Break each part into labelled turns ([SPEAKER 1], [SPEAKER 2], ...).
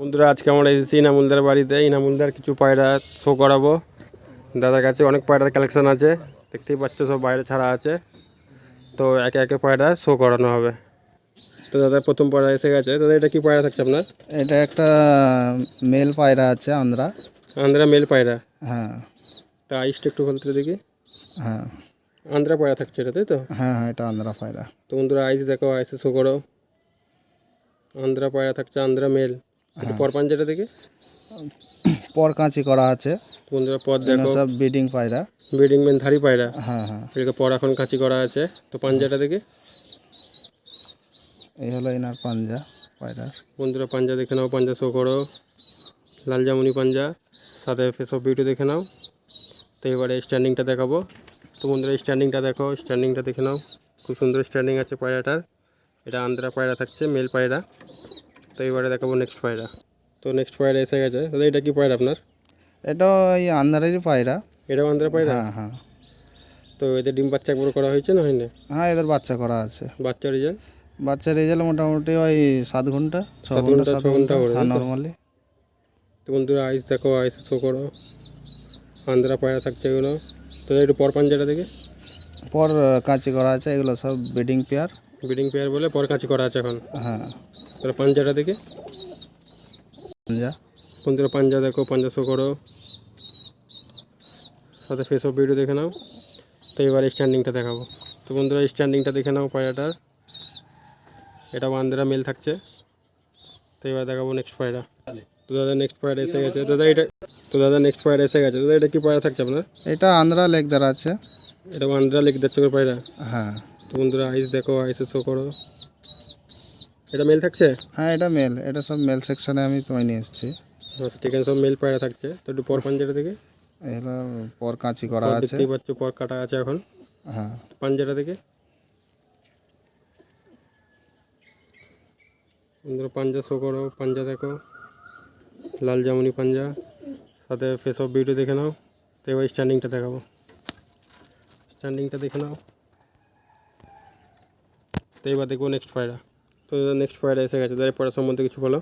[SPEAKER 1] বন্ধুরা আজকে আমরা এসেছি ইনামুলদার বাড়িতে। ইনামুলদার কিছু পায়রা শো করাবো। দাদার কাছে অনেক পায়রার কালেকশন আছে। দেখতেই পাচ্ছ সব বাইরে ছাড়া আছে। তো একে একে পায়রা শো করানো হবে। তো দাদা প্রথম পায়রা এসে গেছে। দাদা এটা কি পায়রা থাকছে আপনার?
[SPEAKER 2] এটা একটা মেল পায়রা আছে আন্ধ্রা
[SPEAKER 1] আন্ধ্রা মেল পায়রা?
[SPEAKER 2] হ্যাঁ।
[SPEAKER 1] তা আইসটা একটু বলতে দেখি।
[SPEAKER 2] হ্যাঁ।
[SPEAKER 1] আন্ধ্রা পায়রা থাকছে এটা তাই তো?
[SPEAKER 2] হ্যাঁ হ্যাঁ এটা আন্ধ্রা পায়রা।
[SPEAKER 1] তো বন্ধুরা আইস দেখো আইসে শো করো। আন্ধ্রা পায়রা থাকছে আন্ধ্রা মেল। একটু পর পাঞ্জাটা দেখি?
[SPEAKER 2] পর কাঁচি করা আছে।
[SPEAKER 1] বন্ধুরা পর দেখো।
[SPEAKER 2] সব ব্রিডিং পায়রা।
[SPEAKER 1] ব্রিডিং মেন ধারি পায়রা।
[SPEAKER 2] হ্যাঁ হ্যাঁ।
[SPEAKER 1] এটাকে পর এখন কাঁচি করা আছে। তো পাঞ্জাটা দেখি?
[SPEAKER 2] এই হলো এনার পাঞ্জা পায়রার।
[SPEAKER 1] বন্ধুরা পাঞ্জা দেখে নাও পাঞ্জা শো করো। লাল জামুনি পাঞ্জা সাথে ফেস অফ বিউটি দেখে নাও। তো এবারে স্ট্যান্ডিংটা দেখাবো। তো বন্ধুরা স্ট্যান্ডিংটা দেখো। স্ট্যান্ডিংটা দেখে নাও। খুব সুন্দর স্ট্যান্ডিং আছে পায়রাটার। এটা আন্ধ্রা পায়রা থাকছে মেল পায়রা। তো এবারে দেখাবো নেক্সট পায়রা। তো নেক্সট পায়রা এসে গেছে। দাদা এটা কি পায়রা আপনার?
[SPEAKER 2] এটা এই আন্ধ্রারই পায়রা।
[SPEAKER 1] এটাও আন্ধ্রা পায়রা?
[SPEAKER 2] হ্যাঁ হ্যাঁ।
[SPEAKER 1] তো এদের ডিম বাচ্চা একবার করা হয়েছে না হয়নি?
[SPEAKER 2] হ্যাঁ এদের বাচ্চা করা আছে।
[SPEAKER 1] বাচ্চা রেজাল্ট
[SPEAKER 2] বাচ্চা রেজাল্ট মোটামুটি ওই সাত ঘণ্টা ছ
[SPEAKER 1] ঘণ্টা
[SPEAKER 2] সাত
[SPEAKER 1] ঘণ্টা
[SPEAKER 2] হ্যাঁ নর্মালি
[SPEAKER 1] তো বন্ধুরা আইস দেখো আইস শো করো। আন্ধ্রা পায়রা থাকছে এগুলো। তো একটু পর পাঞ্জাটা দেখে।
[SPEAKER 2] পর কাঁচি করা আছে এগুলো সব ব্রিডিং পেয়ার
[SPEAKER 1] ব্রিডিং পেয়ার বলে পর কাঁচি করা আছে এখন।
[SPEAKER 2] হ্যাঁ।
[SPEAKER 1] তাহলে পাঞ্জাটা দেখে।
[SPEAKER 2] পাঞ্জা।
[SPEAKER 1] বন্ধুরা পাঞ্জা দেখো পাঞ্জা শো করো। সাথে ফেস অফ ভিডিও দেখে নাও। তো এবার স্ট্যান্ডিংটা দেখাবো। তো বন্ধুরা স্ট্যান্ডিংটা দেখে নাও পায়রাটার এটা আন্ধ্রা মেল থাকছে। তো এবার দেখাবো নেক্সট পায়রা। তো দাদা নেক্সট পায়রা এসে গেছে। দাদা এটা তো দাদা নেক্সট পায়রা এসে গেছে। দাদা এটা কি পায়রা থাকছে আপনার?
[SPEAKER 2] এটা আন্ধ্রা লেগদার আছে।
[SPEAKER 1] এটা লেগে যাচ্ছে করে পায়রা।
[SPEAKER 2] হ্যাঁ।
[SPEAKER 1] তো বন্ধুরা আইস দেখো আইসে শো করো। এটা মেল থাকছে?
[SPEAKER 2] হ্যাঁ এটা মেল এটা সব মেল সেকশনে আমি তোমায় নিয়ে এসেছি।
[SPEAKER 1] আচ্ছা, ঠিক আছে সব মেল পায়রা থাকছে। তো একটু পর পাঞ্জাটা দেখে
[SPEAKER 2] এগুলো পর কাঁচি করা আছে।
[SPEAKER 1] দেখতেই পাচ্ছ পর কাটা আছে এখন।
[SPEAKER 2] হ্যাঁ।
[SPEAKER 1] পাঞ্জাটা দেখে বন্ধুরা পাঞ্জা শো করো পাঞ্জা দেখো। লাল জামুনি পাঞ্জা। সাথে ফেস অফ বিউটি দেখে নাও। তো এবার স্ট্যান্ডিংটা দেখাবো। স্ট্যান্ডিংটা দেখে নাও। তো এবার দেখব নেক্সট পায়রা। তো নেক্সট পায়রা এসে গেছে তাদের পড়া সম্বন্ধে কিছু বলো।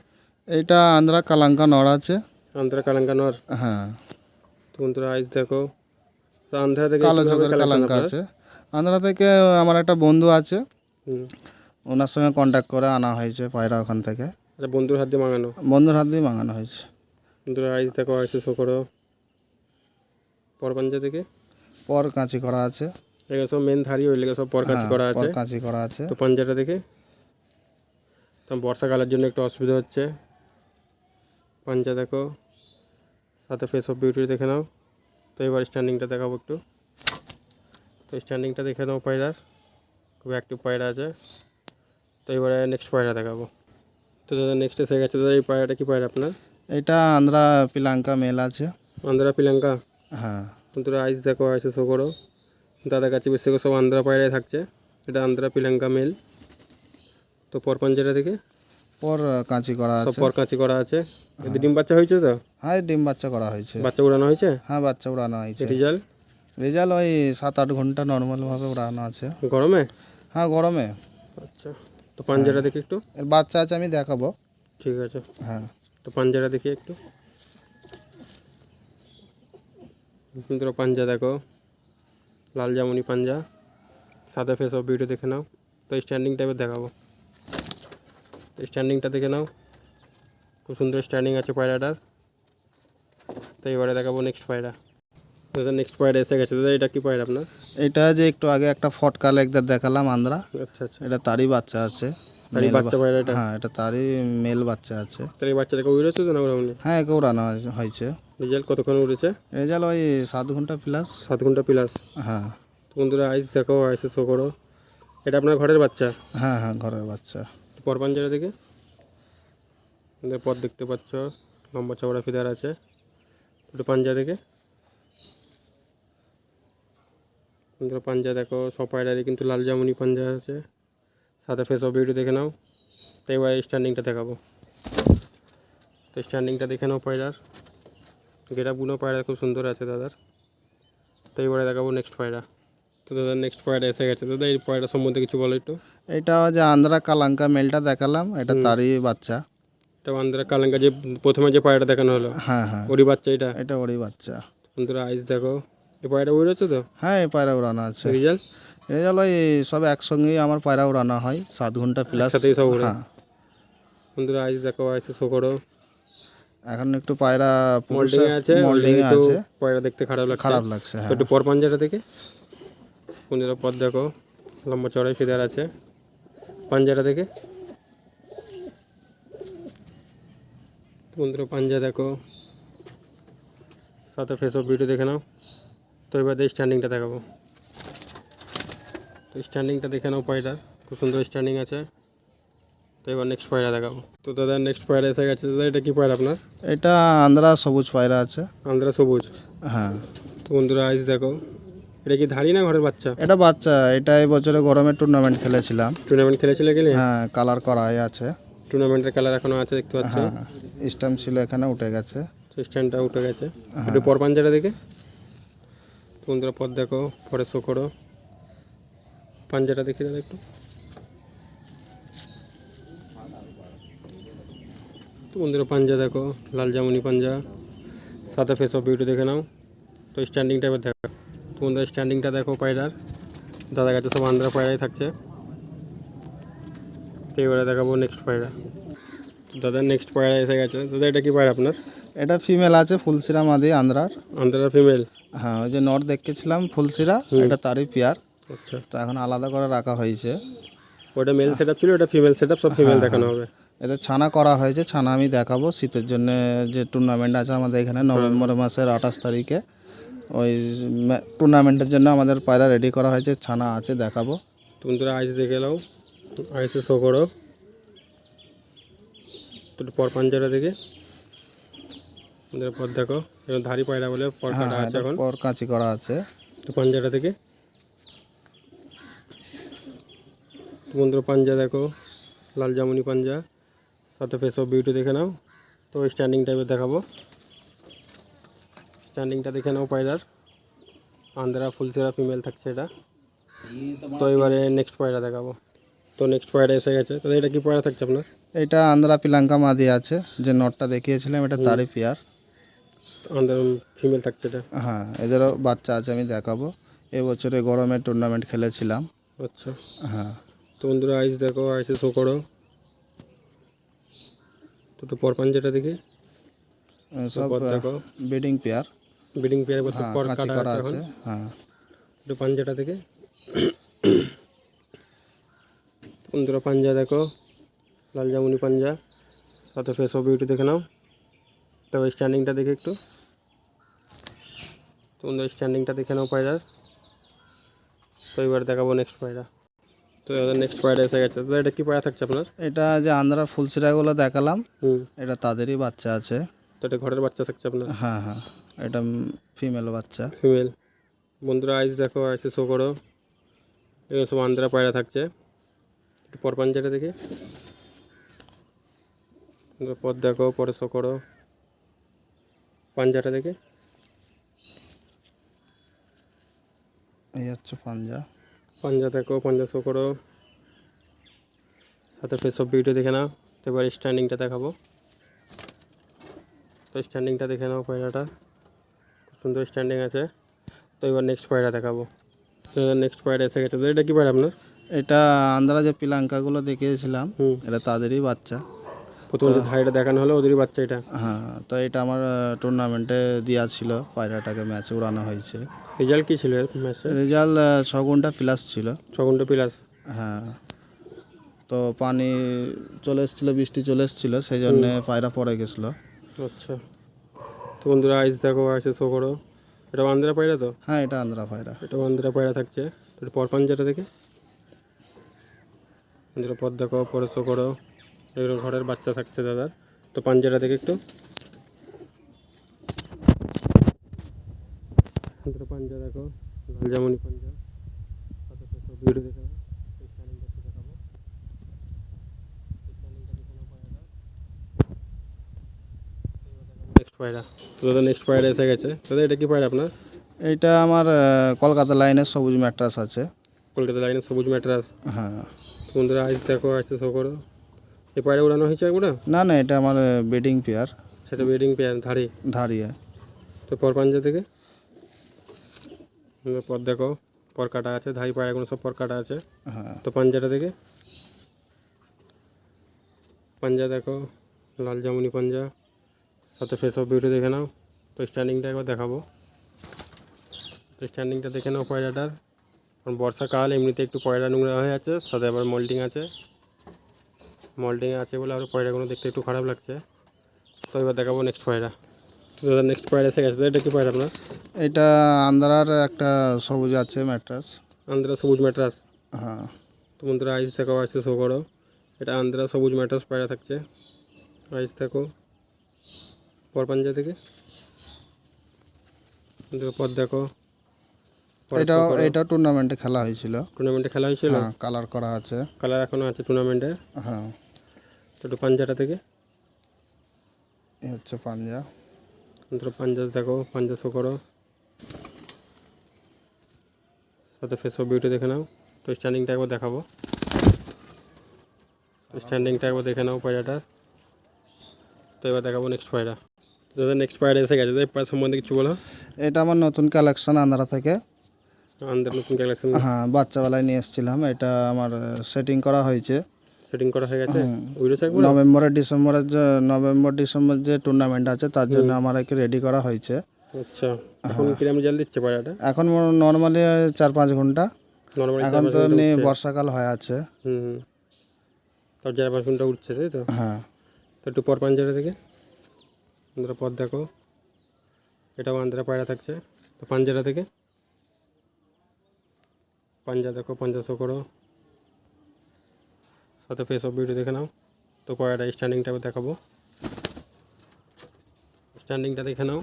[SPEAKER 2] এইটা আন্ধ্রা কালাঙ্কা নড় আছে।
[SPEAKER 1] আন্ধ্রা কালাঙ্কা নর
[SPEAKER 2] হ্যাঁ।
[SPEAKER 1] তো বন্ধুরা আইস দেখো। তো আন্ধ্রা থেকে
[SPEAKER 2] কালো চোখের কালাঙ্কা আছে। আন্ধ্রা থেকে আমার একটা বন্ধু আছে। ওনার সঙ্গে কন্ট্যাক্ট করে আনা হয়েছে পায়রা ওখান থেকে।
[SPEAKER 1] আচ্ছা বন্ধুর হাত দিয়ে মাঙানো?
[SPEAKER 2] বন্ধুর হাত দিয়ে মাঙানো হয়েছে।
[SPEAKER 1] বন্ধুরা আইস দেখো আইসে শো করো। পর পাঞ্জা থেকে?
[SPEAKER 2] পর কাঁচি করা আছে।
[SPEAKER 1] এগুলো সব মেন ধারি ওই লেগে সব পর কাজ
[SPEAKER 2] হ্যাঁ,
[SPEAKER 1] করা আছে।
[SPEAKER 2] কাঁচি করা আছে।
[SPEAKER 1] তো পাঞ্জাটা দেখে? তো বর্ষাকালের জন্য একটু অসুবিধা হচ্ছে। পাঞ্জা দেখো সাথে ফেস অফ বিউটি দেখে নাও। তো এবার স্ট্যান্ডিংটা দেখাবো একটু। তো স্ট্যান্ডিংটা দেখে নাও পায়রার খুব অ্যাক্টিভ পায়রা আছে। তো এবারে নেক্সট পায়রা দেখাবো। তো দাদা নেক্সট এসে গেছে। দাদা এই পায়রাটা কি পায়রা আপনার?
[SPEAKER 2] এটা আন্ধ্রা পিলাঙ্কা মেল আছে।
[SPEAKER 1] আন্ধ্রা পিলাঙ্কা
[SPEAKER 2] হ্যাঁ।
[SPEAKER 1] তোরা আইস দেখো আইসে শো করো। দাদার কাছে বেশি সব আন্ধ্রা পায়রাই থাকছে। এটা আন্ধ্রা পিলাঙ্কা মেল তো পর পাঞ্জাটা থেকে?
[SPEAKER 2] পর কাঁচি করা আছে।
[SPEAKER 1] পর কাঁচি করা আছে। এদের ডিম বাচ্চা হয়েছে তো?
[SPEAKER 2] হ্যাঁ ডিম বাচ্চা করা হয়েছে।
[SPEAKER 1] বাচ্চা উড়ানো হয়েছে?
[SPEAKER 2] হ্যাঁ বাচ্চা উড়ানো হয়েছে।
[SPEAKER 1] রেজাল্ট
[SPEAKER 2] রেজাল্ট ওই সাত আট ঘণ্টা নর্মালভাবে উড়ানো আছে।
[SPEAKER 1] গরমে?
[SPEAKER 2] হ্যাঁ গরমে।
[SPEAKER 1] আচ্ছা। তো পাঞ্জাটা দেখি একটু?
[SPEAKER 2] এর বাচ্চা আছে আমি দেখাবো।
[SPEAKER 1] ঠিক আছে।
[SPEAKER 2] হ্যাঁ।
[SPEAKER 1] তো পাঞ্জাটা দেখি একটু। তোরা পাঞ্জা দেখো। লাল জামুনি পাঞ্জা। সাদা ফেস অফ ভিডিও দেখে নাও। তো স্ট্যান্ডিং টাইপের দেখাবো। স্ট্যান্ডিংটা দেখে নাও। খুব সুন্দর স্ট্যান্ডিং আছে পায়রাটার। তো এবারে দেখাবো নেক্সট পায়রা। দাদা নেক্সট পায়রা এসে গেছে। দাদা এটা কি পায়রা আপনার?
[SPEAKER 2] এটা যে একটু আগে একটা ফটকা লেগদার দেখালাম আন্ধ্রা
[SPEAKER 1] আচ্ছা আচ্ছা।
[SPEAKER 2] এটা তারই বাচ্চা আছে।
[SPEAKER 1] তারই বাচ্চা পায়রা এটা?
[SPEAKER 2] হ্যাঁ এটা তারই মেল বাচ্চা আছে।
[SPEAKER 1] তার এই বাচ্চাটাকে উড়েছে তো না উড়াউনি
[SPEAKER 2] হ্যাঁ একে উড়ানো হয়েছে।
[SPEAKER 1] রেজাল্ট কতক্ষণ উড়েছে?
[SPEAKER 2] রেজাল্ট ওই সাত ঘণ্টা প্লাস
[SPEAKER 1] সাত ঘণ্টা প্লাস
[SPEAKER 2] হ্যাঁ।
[SPEAKER 1] বন্ধুরা আইস দেখো আইসে শো করো। এটা আপনার ঘরের বাচ্চা?
[SPEAKER 2] হ্যাঁ হ্যাঁ ঘরের বাচ্চা।
[SPEAKER 1] পর পাঞ্জারা থেকে পথ দেখতে পাচ্ছ, লম্বা চওড়া ফিদার আছে একটু পাঞ্জা থেকে বন্ধুরা পাঞ্জা দেখো, সব পায়রারই কিন্তু লাল জামুনি পাঞ্জা আছে। সাথে ফেস অফ ভিডিও দেখে নাও। তো এবার স্ট্যান্ডিংটা দেখাবো। তো স্ট্যান্ডিংটা দেখে নাও পায়রার। গেটাপগুলো পায়রা খুব সুন্দর আছে দাদার। তো এবারে দেখাবো নেক্সট পায়রা। তো দাদা নেক্সট পায়রা এসে গেছে। দাদা এই পায়রা সম্বন্ধে কিছু বলো একটু।
[SPEAKER 2] এটা যে আন্ধ্রা কালাঙ্কা মেলটা দেখালাম এটা তারই বাচ্চা।
[SPEAKER 1] এটা বান্দারা কালাঙ্কা যে প্রথমে যে পায়রাটা দেখানো হলো
[SPEAKER 2] হ্যাঁ হ্যাঁ।
[SPEAKER 1] ওরই বাচ্চা এটা?
[SPEAKER 2] এটা ওরই বাচ্চা।
[SPEAKER 1] বন্ধুরা আইস দেখো। এই পায়রাটা উড়ে যাচ্ছে তো?
[SPEAKER 2] হ্যাঁ এই পায়রা উড়ানো আছে।
[SPEAKER 1] রেজাল্ট
[SPEAKER 2] হলো এই সব একসঙ্গেই আমার পায়রা উড়ানো হয় সাত ঘণ্টা প্লাস
[SPEAKER 1] একসাথেই সব উড়ে?
[SPEAKER 2] হ্যাঁ।
[SPEAKER 1] বন্ধুরা আইস দেখো আইসে শো করো।
[SPEAKER 2] এখন একটু পায়রা
[SPEAKER 1] মোল্ডিং আছে
[SPEAKER 2] মোল্ডিং
[SPEAKER 1] মোল্ডিং
[SPEAKER 2] আছে।
[SPEAKER 1] পায়রা দেখতে খারাপ লাগছে।
[SPEAKER 2] খারাপ লাগছে হ্যাঁ।
[SPEAKER 1] একটু পর পাঞ্জাটা থেকে বন্ধুরা পথ দেখো লম্বা চড়াই ফিদার আছে। পাঞ্জাটা দেখে। বন্ধুরা পাঞ্জা দেখো। সাথে ফেস অফ ভিডিও দেখে নাও। তো এবার দিয়ে স্ট্যান্ডিংটা দেখাবো। তো স্ট্যান্ডিংটা দেখে নাও পায়রার খুব সুন্দর স্ট্যান্ডিং আছে। তো এবার নেক্সট পায়রা দেখাবো। তো দাদা নেক্সট পায়রা এসে গেছে। দাদা এটা কি পায়রা আপনার?
[SPEAKER 2] এটা আন্ধ্রা সবুজ পায়রা আছে।
[SPEAKER 1] আন্ধ্রা সবুজ।
[SPEAKER 2] হ্যাঁ।
[SPEAKER 1] তো বন্ধুরা আইস দেখো। এটা কি ধাড়ি না ঘরের বাচ্চা?
[SPEAKER 2] এটা বাচ্চা এটা এই বছরে গরমের টুর্নামেন্ট খেলেছিলাম।
[SPEAKER 1] টুর্নামেন্ট খেলেছিলে গেলে
[SPEAKER 2] হ্যাঁ কালার করা হয়ে আছে
[SPEAKER 1] টুর্নামেন্টের কালার এখনও আছে দেখতে পাচ্ছ?
[SPEAKER 2] হ্যাঁ স্ট্যাম্প ছিল এখানে উঠে গেছে।
[SPEAKER 1] স্ট্যান্ডটা উঠে গেছে। একটু পর পাঞ্জাটা দেখে। বন্ধুরা পথ দেখো পরে শো করো। পাঞ্জাটা দেখে দাদা একটু। তো বন্ধুরা পাঞ্জা দেখো লাল জামুনি পাঞ্জা। সাথে ফেস অফ বিউটি দেখে নাও। তো স্ট্যান্ডিংটা এবার দেখো। তো বন্ধুরা স্ট্যান্ডিংটা দেখো পায়রার দাদা কাছে সব আন্ধ্রা পায়রাই থাকছে। তো এবারে দেখাবো নেক্সট পায়রা। দাদা নেক্সট পায়রা এসে গেছে। দাদা এটা কি পায়রা আপনার?
[SPEAKER 2] এটা ফিমেল আছে ফুলসিরা মাদি আন্ধ্রার
[SPEAKER 1] আন্ধ্রা ফিমেল
[SPEAKER 2] হ্যাঁ ওই যে নট দেখেছিলাম ফুলসিরা এটা তারই পেয়ার
[SPEAKER 1] আচ্ছা।
[SPEAKER 2] তো এখন আলাদা করে রাখা হয়েছে।
[SPEAKER 1] ওটা মেল সেট ছিল ওটা ফিমেল সেট সব ফিমেল দেখানো হবে।
[SPEAKER 2] এদের ছানা করা হয়েছে ছানা আমি দেখাবো শীতের জন্য যে টুর্নামেন্ট আছে আমাদের এখানে নভেম্বর মাসের আঠাশ তারিখে। ওই টুর্নামেন্টের জন্য আমাদের পায়রা রেডি করা হয়েছে ছানা আছে দেখাবো।
[SPEAKER 1] তুমি তোরা আইস দেখে নাও আইসে শো করো। পর পাঞ্জাটা দেখে। পর দেখো ধারি পায়রা বলে পর
[SPEAKER 2] হ্যাঁ
[SPEAKER 1] কাটা আছে এখন।
[SPEAKER 2] পর কাঁচি করা আছে।
[SPEAKER 1] তো পাঞ্জাটা থেকে বন্ধুরা পাঞ্জা দেখো লাল জামুনি পাঞ্জা। সাথে ফেস অফ বিউটি দেখে নাও। তো স্ট্যান্ডিং টাইপের দেখাবো। স্ট্যান্ডিংটা দেখে নাও পায়রার। আন্ধ্রা ফুলসেরা ফিমেল থাকছে এটা। তো এবারে নেক্সট পায়রা দেখাবো। তো নেক্সট পায়রা এসে গেছে। তো এটা কি পায়রা থাকছে আপনার?
[SPEAKER 2] এটা আন্ধ্রা পিলাঙ্কা মাদি আছে যে নটটা দেখিয়েছিলাম এটা তারই পেয়ার
[SPEAKER 1] আন্ধ্রা ফিমেল থাকছে এটা।
[SPEAKER 2] হ্যাঁ এদেরও বাচ্চা আছে আমি দেখাবো। এবছরে গরমের টুর্নামেন্ট খেলেছিলাম।
[SPEAKER 1] আচ্ছা।
[SPEAKER 2] হ্যাঁ।
[SPEAKER 1] তো বন্ধুরা আইস দেখো আইসে শো করো। তো একটু পর পাঞ্জাটা দেখি।
[SPEAKER 2] সব
[SPEAKER 1] দেখো।
[SPEAKER 2] ব্রিডিং পেয়ার
[SPEAKER 1] বসে
[SPEAKER 2] হ্যাঁ
[SPEAKER 1] পর কাটা আছে এখন।
[SPEAKER 2] হ্যাঁ।
[SPEAKER 1] একটু পাঞ্জাটা থেকে বন্ধুরা পাঞ্জা দেখো লাল জামুনি পাঞ্জা। সাথে ফেস অফ বিউটি দেখে নাও। তবে স্ট্যান্ডিংটা দেখে একটু। তো বন্ধুরা স্ট্যান্ডিংটা দেখে নাও পায়রার তো এবার দেখাবো নেক্সট পায়রা। তো নেক্সট পায়রা এসে গেছে। তো এটা কি পায়রা থাকছে আপনার?
[SPEAKER 2] এটা যে আন্ধ্রা ফুলসিরাগুলো দেখালাম
[SPEAKER 1] হুম।
[SPEAKER 2] এটা তাদেরই বাচ্চা আছে।
[SPEAKER 1] তো এটা ঘরের বাচ্চা থাকছে আপনার?
[SPEAKER 2] হ্যাঁ হ্যাঁ। এটা ফিমেল বাচ্চা।
[SPEAKER 1] ফিমেল। বন্ধুরা আইস দেখো আইসে শো করো। এগুলো সব আন্দ্রা পায়রা থাকছে। একটু পর পাঞ্জাটা দেখে। পর দেখো পরে শো করো। পাঞ্জাটা দেখে।
[SPEAKER 2] এই হচ্ছে পাঞ্জা।
[SPEAKER 1] পাঞ্জা দেখো পাঞ্জা শো করো। সাথে ফেস অফ বিউটি দেখে নাও। এবার স্ট্যান্ডিংটা দেখাবো। তো স্ট্যান্ডিংটা দেখে নাও পায়রাটা। খুব সুন্দর স্ট্যান্ডিং আছে। তো এবার নেক্সট পায়রা দেখাবো। তো নেক্সট পায়রা এসে গেছে। তো এটা কি পায়রা আপনার?
[SPEAKER 2] এটা আন্ধ্রা যে পিলাঙ্কাগুলো দেখিয়েছিলাম এটা তাদেরই বাচ্চা।
[SPEAKER 1] প্রথমে যে দেখানো হলো ওদেরই বাচ্চা এটা।
[SPEAKER 2] হ্যাঁ তো এটা আমার টুর্নামেন্টে দেওয়া ছিল। পায়রাটাকে ম্যাচে উড়ানো হয়েছে।
[SPEAKER 1] রেজাল্ট কী ছিল ম্যাচে
[SPEAKER 2] রেজাল্ট ছ ঘণ্টা প্লাস ছিল।
[SPEAKER 1] ছ ঘণ্টা প্লাস
[SPEAKER 2] হ্যাঁ। তো পানি চলে এসেছিল বৃষ্টি চলে এসেছিল সেই জন্যে পায়রা পড়ে গেছিল।
[SPEAKER 1] আচ্ছা। তো বন্ধুরা আইস দেখো আইসে শো করো। এটা আন্দ্রা পায়রা তো?
[SPEAKER 2] হ্যাঁ এটা আন্ধ্রা পায়রা।
[SPEAKER 1] এটা আন্দ্রা পায়রা থাকছে। এটা পর পাঞ্জাটা দেখে? আন্দ্রা পর দেখো পরে শো করো। এগুলো ঘরের বাচ্চা থাকছে দাদার। তো পাঞ্জাটা দেখে একটু। আন্দ্রা পাঞ্জা দেখো। লাল জামুনি পাঞ্জা ভিডিও দেখে নাও। এই স্ক্যানিংটা একটু দেখাবো নেক্সট পায়রা তো দাদা নেক্সট পায়রা এসে গেছে। দাদা এটা কি পায়রা আপনার?
[SPEAKER 2] এইটা আমার কলকাতা লাইনের সবুজ ম্যাট্রাস আছে।
[SPEAKER 1] কলকাতা লাইনে সবুজ ম্যাট্রাস
[SPEAKER 2] হ্যাঁ।
[SPEAKER 1] বন্ধুরা আইস দেখো আইসে শো করো। এই পায়রা উড়ানো হয়েছে একবারে
[SPEAKER 2] না না এটা আমার বেডিং পেয়ার
[SPEAKER 1] সেটা ওয়েডিং পেয়ার ধারে
[SPEAKER 2] ধারিয়ে
[SPEAKER 1] তো পর পাঞ্জা থেকে পর দেখো পর কাটা আছে ধাই পায়রাগুলো সব পর কাটা আছে।
[SPEAKER 2] হ্যাঁ।
[SPEAKER 1] তো পাঞ্জাটা থেকে? পাঞ্জা দেখো লাল জামুনি পাঞ্জা। সাথে ফেস অফ বিউটি দেখে নাও। তো স্ট্যান্ডিংটা একবার দেখাবো। তো স্ট্যান্ডিংটা দেখে নাও পয়রাটার। কারণ বর্ষাকাল এমনিতে একটু পয়রা নোংরা হয়ে আছে সাথে আবার মল্টিং আছে। মল্টিং আছে বলে আরও পয়রাগুলো দেখতে একটু খারাপ লাগছে। তো এবার দেখাবো নেক্সট পয়রা। তো দাদা নেক্সট পয়রা এসে গেছে। এটা কি পয়রা আপনার?
[SPEAKER 2] এটা আন্ধ্রার একটা সবুজ আছে ম্যাট্রাস
[SPEAKER 1] আন্ধ্রা সবুজ ম্যাট্রাস
[SPEAKER 2] হ্যাঁ।
[SPEAKER 1] তো বন্ধুরা আইস দেখো আইসে শো করো। এটা আন্ধ্রা সবুজ ম্যাটার্স পায়রা থাকছে। আইস দেখো পর পাঞ্জা থেকে? দেখো পর দেখো।
[SPEAKER 2] এটা এটা টুর্নামেন্টে খেলা হয়েছিল।
[SPEAKER 1] টুর্নামেন্টে খেলা হয়েছিল?
[SPEAKER 2] হ্যাঁ কালার করা আছে।
[SPEAKER 1] কালার এখনও আছে টুর্নামেন্টে?
[SPEAKER 2] হ্যাঁ।
[SPEAKER 1] তো পাঞ্জাটা থেকে।
[SPEAKER 2] এই হচ্ছে পাঞ্জা।
[SPEAKER 1] ধরো পাঞ্জা দেখো পাঞ্জা শো করো। সাথে ফেস অফ বিউটি দেখে নাও। তো স্ট্যান্ডিংটা একবার দেখাবো। স্ট্যান্ডিংটা একবার দেখে নাও পায়রাটার। তো এবার দেখাবো নেক্সট পায়রা। দাদা নেক্সট পায়রা এসে গেছে তাই পায়রা সম্বন্ধে কিছু বলো।
[SPEAKER 2] এটা আমার নতুন কালেকশন আন্ধ্রা থেকে।
[SPEAKER 1] আমাদের নতুন কালেকশন
[SPEAKER 2] হ্যাঁ বাচ্চাবেলায় নিয়ে এসেছিলাম। এটা আমার সেটিং করা হয়েছে।
[SPEAKER 1] সেটিং করা হয়ে গেছে? উইডো চেক
[SPEAKER 2] নভেম্বরে ডিসেম্বরের যে নভেম্বর ডিসেম্বর যে টুর্নামেন্ট আছে তার জন্য আমার একে রেডি করা হয়েছে।
[SPEAKER 1] আচ্ছা। এখন কিরম জল দিচ্ছে পায়রাটা
[SPEAKER 2] এখন নর্মালি চার পাঁচ ঘণ্টা।
[SPEAKER 1] নর্মালি
[SPEAKER 2] এখন তো এমনি বর্ষাকাল হয়ে আছে।
[SPEAKER 1] হুম তার যারা বাসনটা উঠছে তাই তো?
[SPEAKER 2] হ্যাঁ।
[SPEAKER 1] তো একটু পর পাঞ্জাটা থেকে? আন্ধ্রা পথ দেখো এটাও আন্ধ্রা পায়রা থাকছে তো পাঞ্জাটা থেকে পাঞ্জা দেখো পাঞ্জা শো করো সাথে ফেস অফ বিউটি দেখে নাও তো পায়রাটা স্ট্যান্ডিংটা দেখাবো স্ট্যান্ডিংটা দেখে নাও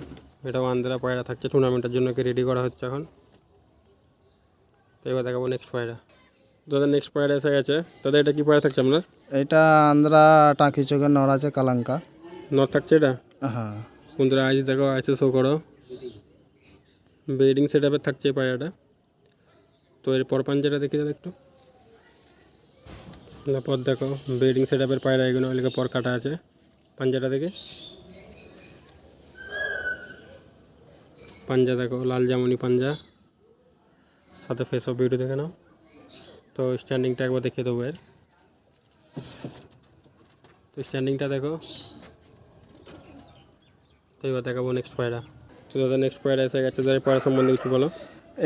[SPEAKER 1] এটাও আন্ধ্রা পায়রা থাকছে টুর্নামেন্টের জন্য কি রেডি করা হচ্ছে এখন তো এবার দেখাবো নেক্সট পায়রা দাদা নেক্সট পায়রা এসে গেছে দাদা এটা কি পায়রা থাকছে আপনার
[SPEAKER 2] এটা আন্ধ্রা টাকি চোখের নড় আছে কালাঙ্কা
[SPEAKER 1] নর্থ থাকছে এটা
[SPEAKER 2] হ্যাঁ
[SPEAKER 1] বন্ধুরা আইস দেখো আইসে শো করো। বেডিং সেট আপের থাকছে এই পায়রাটা তো এর পর পাঞ্জাটা দেখে যাবে একটু। পর দেখো বেডিং সেট আপের পায়রা এগুলো এলাকা পর কাটা আছে। পাঞ্জাটা দেখে। পাঞ্জা দেখো, লাল জামুনি পাঞ্জা। সাথে ফেস অফ বিউটি দেখে নাও। তো স্ট্যান্ডিংটা একবার দেখিয়ে দেবো এর। তো স্ট্যান্ডিংটা দেখো। তো এবার দেখাবো নেক্সট পায়রা। তো দাদা নেক্সট পায়রা এসে গেছে এই পায়রা সম্বন্ধে কিছু বলো।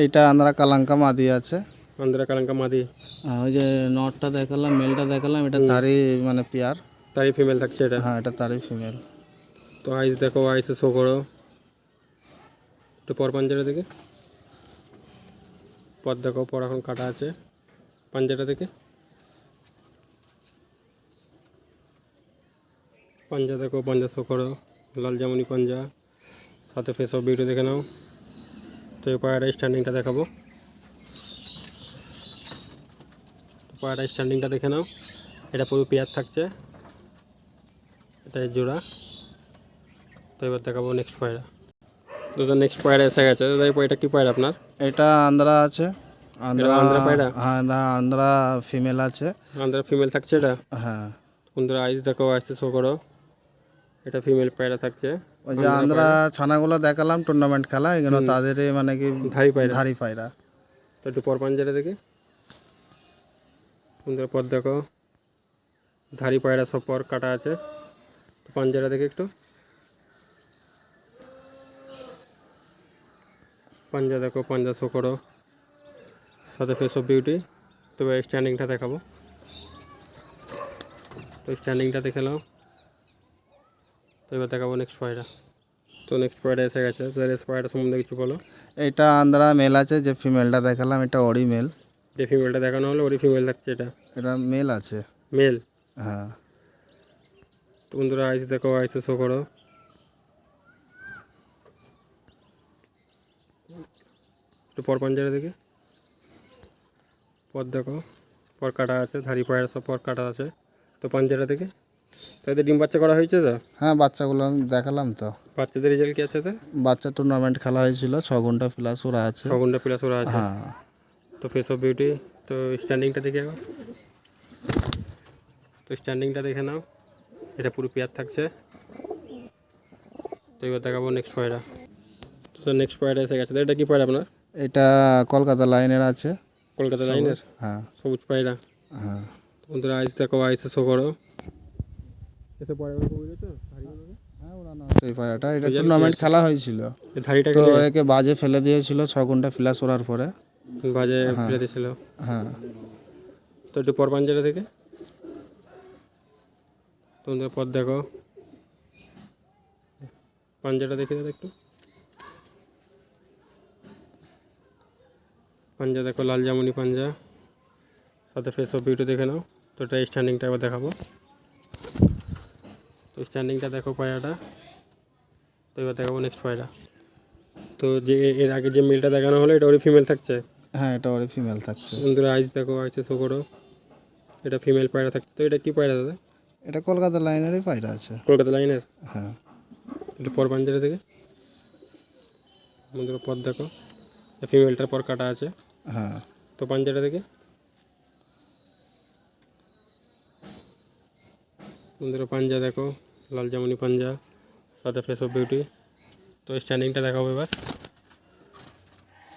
[SPEAKER 2] এইটা আন্ধ্রা কালাঙ্কা মাদি আছে।
[SPEAKER 1] আন্ধ্রা কালাঙ্কা মাদি।
[SPEAKER 2] হ্যাঁ, ওই যে নটটা দেখালাম মেলটা দেখালাম এটা তারই মানে পেয়ার।
[SPEAKER 1] তারই ফিমেল থাকছে এটা?
[SPEAKER 2] হ্যাঁ এটা তারই ফিমেল
[SPEAKER 1] তো আইস দেখো আইসে শো করো। একটু পর পাঞ্জাটা থেকে পর দেখো পর এখন কাটা আছে। পাঞ্জাটা থেকে পাঞ্জা দেখো পাঞ্জা শো করো। লাল জামুনি পাঞ্জা সাথে ফেস অফ বিউটি দেখে নাও। তো এই পায়রা স্ট্যান্ডিংটা দেখাবো। পায়রা স্ট্যান্ডিংটা দেখে নাও। এটা পুরো পেয়ার থাকছে। এটা জোড়া। তো এবার দেখাবো নেক্সট পায়রা। দাদা নেক্সট পায়রা এসে গেছে। দাদা এই পায়রাটা কি পায়রা আপনার?
[SPEAKER 2] এটা আন্ধ্রা আছে। আন্ধ্রা
[SPEAKER 1] আন্ধ্রা পায়রা?
[SPEAKER 2] হ্যাঁ না আন্ধ্রা ফিমেল আছে।
[SPEAKER 1] আমাদের ফিমেল থাকছে এটা?
[SPEAKER 2] হ্যাঁ।
[SPEAKER 1] আইস দেখো আইসে শো করো। এটা ফিমেল পায়রা থাকছে।
[SPEAKER 2] ওই যে আমরা ছানাগুলো দেখালাম টুর্নামেন্ট খেলা এগুলো তাদেরই মানে কি
[SPEAKER 1] ধারি পায়রা।
[SPEAKER 2] ধারি পায়রা।
[SPEAKER 1] তো একটু পর পাঞ্জাটা দেখে। বন্ধুরা পর দেখো। ধারি পায়রা সব পর কাটা আছে। তো পাঞ্জাটা দেখে একটু। পাঞ্জা দেখো পাঞ্জা শো করো। সাথে ফেস অফ বিউটি তবে স্ট্যান্ডিংটা দেখাবো। তো স্ট্যান্ডিংটা দেখে নাও। তো এবার দেখাবো নেক্সট পায়রা। তো নেক্সট পায়রা এসে গেছে। তো এর পায়রা সম্বন্ধে কিছু বলো।
[SPEAKER 2] এটা আন্ধ্রা মেল আছে যে ফিমেলটা দেখালাম এটা অরি মেল
[SPEAKER 1] যে ফিমেলটা দেখানো হলো ওরই ফিমেল থাকছে এটা।
[SPEAKER 2] এটা মেল আছে।
[SPEAKER 1] মেল
[SPEAKER 2] হ্যাঁ।
[SPEAKER 1] তো বন্ধুরা আইসে দেখো আইসে শো করো। একটু পর পাঞ্জারা দেখে। পর দেখো পর কাটা আছে ধারি পায়ের সব পর কাটা আছে। তো পাঞ্জারা দেখে। তাদের ডিম বাচ্চা করা হয়েছে তো?
[SPEAKER 2] হ্যাঁ বাচ্চাগুলো আমি দেখালাম তো।
[SPEAKER 1] বাচ্চাদের রেজাল্ট কি আছে তো?
[SPEAKER 2] বাচ্চা টুর্নামেন্ট খেলা হয়েছিল ছ ঘণ্টা প্লাস ওরা আছে।
[SPEAKER 1] ছ ঘণ্টা প্লাস ওরা আছে।
[SPEAKER 2] হ্যাঁ।
[SPEAKER 1] তো ফেস অফ বিউটি তো স্ট্যান্ডিংটা দেখে একবার তো স্ট্যান্ডিংটা দেখে নাও। এটা পুরো পেয়ার থাকছে। তো এবার দেখাবো নেক্সট পায়রা তো নেক্সট পায়রা এসে গেছে। এটা কি পায়রা আপনার?
[SPEAKER 2] এটা কলকাতা লাইনের আছে।
[SPEAKER 1] কলকাতা লাইনের?
[SPEAKER 2] হ্যাঁ।
[SPEAKER 1] সবুজ পায়রা
[SPEAKER 2] হ্যাঁ।
[SPEAKER 1] বন্ধুরা আইস দেখো আইসে শো করো। এসে কবি
[SPEAKER 2] হ্যাঁ পায়রাটা এটা টুর্নামেন্ট খেলা হয়েছিল।
[SPEAKER 1] এই ধাড়িটাকে
[SPEAKER 2] তো একে বাজে ফেলে দিয়েছিল ছ ঘণ্টা ফ্ল্যাশ ওড়ার পরে।
[SPEAKER 1] বাজে ফেলে দিয়েছিল?
[SPEAKER 2] হ্যাঁ।
[SPEAKER 1] তো একটু পর পাঞ্জারা থেকে তোমাদের পথ দেখো। পাঞ্জাটা দেখে দাও একটু। পাঞ্জা দেখো লাল জামুনি পাঞ্জা সাথে ফেস অফ বিউটি দেখে নাও। তো এটা স্ট্যান্ডিংটা একবার দেখাবো। তো স্ট্যান্ডিংটা দেখো পায়রাটা তো এবার দেখাবো নেক্সট পায়রা তো যে এর আগে যে মিলটা দেখানো হলো এটা ওরই ফিমেল থাকছে?
[SPEAKER 2] হ্যাঁ এটা ওরে ফিমেল থাকছে।
[SPEAKER 1] বন্ধুরা আইস দেখো আইসে শো করো। এটা ফিমেল পায়রা থাকছে। তো এটা কি পায়রা দাদা?
[SPEAKER 2] এটা কলকাতা লাইনেরই পায়রা আছে।
[SPEAKER 1] কলকাতা লাইনের?
[SPEAKER 2] হ্যাঁ।
[SPEAKER 1] এটা পর পাঞ্জারা থেকে? বন্ধুরা পথ দেখো। ফিমেলটার পর কাটা আছে।
[SPEAKER 2] হ্যাঁ।
[SPEAKER 1] তো পাঞ্জারা থেকে? বন্ধুরা পাঞ্জা দেখো। লাল জামুনি পাঞ্জা সাথে ফেস অফ বিউটি তো স্ট্যান্ডিংটা দেখাবো এবার।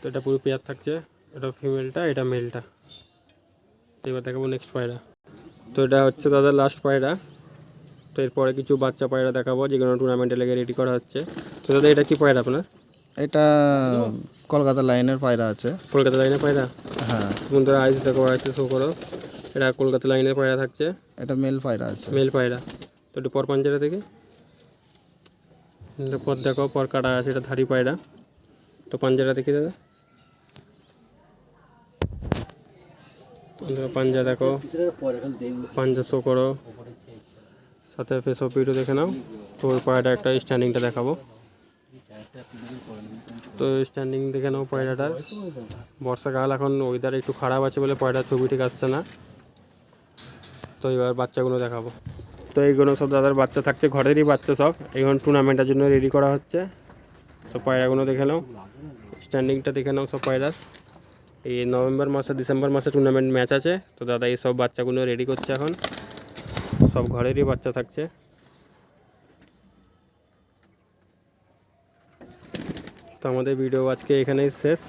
[SPEAKER 1] তো এটা পুরো পেয়ার থাকছে। এটা ফিমেলটা এটা মেলটা এবার দেখাবো নেক্সট পায়রা। তো এটা হচ্ছে দাদা লাস্ট পায়রা। তো এরপরে কিছু বাচ্চা পায়রা দেখাবো যেগুলো টুর্নামেন্টে লেগে রেডি করা হচ্ছে। তো দাদা এটা কি পায়রা আপনার?
[SPEAKER 2] এটা কলকাতা লাইনের পায়রা আছে।
[SPEAKER 1] কলকাতা লাইনে পায়রা?
[SPEAKER 2] হ্যাঁ।
[SPEAKER 1] বন্ধুরা আইস দেখো আইসে শো করো। এটা কলকাতা লাইনের পায়রা থাকছে।
[SPEAKER 2] এটা মেল পায়রা আছে।
[SPEAKER 1] মেল পায়রা। একটু পর পাঞ্জারা থেকে? পর দেখো, পর কাটা আছে, এটা ধারি পায়রা। তো পাঞ্জারা দেখি দাদা পাঞ্জা দেখো। পাঞ্জা শো করো। সাথে ফেস অফ দেখে নাও। তো ওই পায়রাটা একটা স্ট্যান্ডিংটা দেখাবো। তো স্ট্যান্ডিং দেখে নাও পায়রাটার বর্ষাকাল, এখন ওয়েদার একটু খারাপ আছে বলে পায়রার ছবি ঠিক আসছে না। তো এবার বাচ্চাগুলো দেখাবো। তো এইগুলো সব দাদার বাচ্চা থাকছে, ঘরেরই বাচ্চা সব। এখন টুর্নামেন্টের জন্য রেডি করা হচ্ছে। সব পায়রাগুলো দেখে নাও। স্ট্যান্ডিংটা দেখে নাও সব পায়রা এই নভেম্বর মাসে ডিসেম্বর মাসে টুর্নামেন্ট ম্যাচ আছে। তো দাদা এই সব বাচ্চাগুলো রেডি করছে এখন। সব ঘরেরই বাচ্চা থাকছে। তো আমাদের ভিডিও আজকে এখানেই শেষ।